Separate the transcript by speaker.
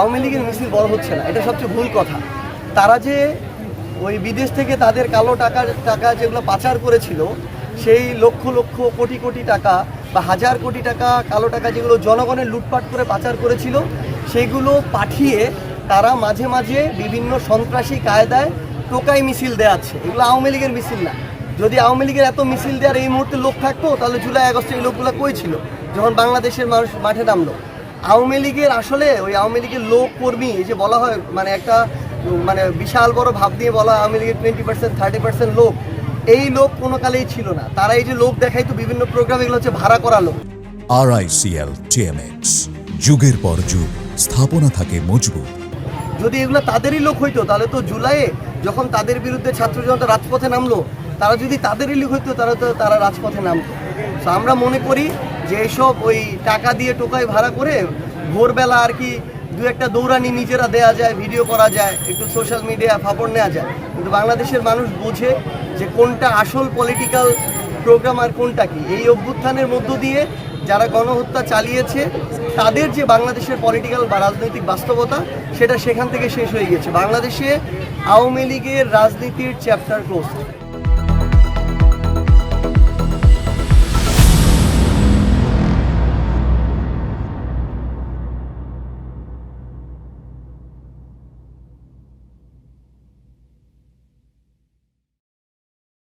Speaker 1: আওয়ামী লীগের মিছিল বড় হচ্ছে না, এটা সবচেয়ে ভুল কথা। তারা যে ওই বিদেশ থেকে তাদের কালো টাকা টাকা যেগুলো পাচার করেছিল, সেই লক্ষ লক্ষ, কোটি কোটি টাকা বা হাজার কোটি টাকা, কালো টাকা যেগুলো জনগণের লুটপাট করে পাচার করেছিল, সেগুলো পাঠিয়ে তারা মাঝে মাঝে বিভিন্ন সন্ত্রাসী কায়দায় টোকাই মিছিল দেওয়াচ্ছে এগুলো আওয়ামী লীগের মিছিল না। যদি আওয়ামী লীগের এত মিছিল দেওয়ার এই মুহূর্তে লোক থাকতো, তাহলে জুলাই, আগস্টে এই লোকগুলো কই ছিল? যখন বাংলাদেশের মানুষ মাঠে নামলো। আওয়ামী লীগের আসলে ওই আওয়ামী লীগের লোক কর্মী এই যে বলা হয় মানে একটা মানে বিশাল বড় ভাব দিয়ে বলা হয় আওয়ামী লীগের টোয়েন্টি পার্সেন্ট থার্টি পার্সেন্ট লোক এই লোক কোনো কালেই ছিল না। তারা এই যে লোক দেখাইতো বিভিন্ন প্রোগ্রাম এগুলো হচ্ছে ভাড়া করা লোক।
Speaker 2: আরআইসিএল টিএমএক্স যুগের পর যুগ স্থাপনা থাকে মজবুত।
Speaker 1: যদি এগুলো তাদেরই লোক হইতো তাহলে তো জুলাইয়ে যখন তাদের বিরুদ্ধে ছাত্র জনতা রাজপথে নামলো তারা যদি তাদেরই লোক হইতো তাহলে তো তারা রাজপথে নামতো। তো আমরা মনে করি যে এইসব ওই টাকা দিয়ে টোকাই ভাড়া করে ভোরবেলা আর কি দু একটা দৌড়ানি নিজেরা দেয়া যায় ভিডিও করা যায়, একটু সোশ্যাল মিডিয়া ফাপড় নেওয়া যায়। কিন্তু বাংলাদেশের মানুষ বোঝে যে কোনটা আসল পলিটিক্যাল প্রোগ্রাম আর কোনটা কি। এই অভ্যুত্থানের মধ্য দিয়ে যারা গণহত্যা চালিয়েছে, তাদের যে বাংলাদেশের পলিটিক্যাল বা রাজনৈতিক বাস্তবতা, সেটা সেখান থেকে শেষ হয়ে গেছে। বাংলাদেশে আওয়ামী লীগের রাজনীতির চ্যাপ্টার ক্লোজ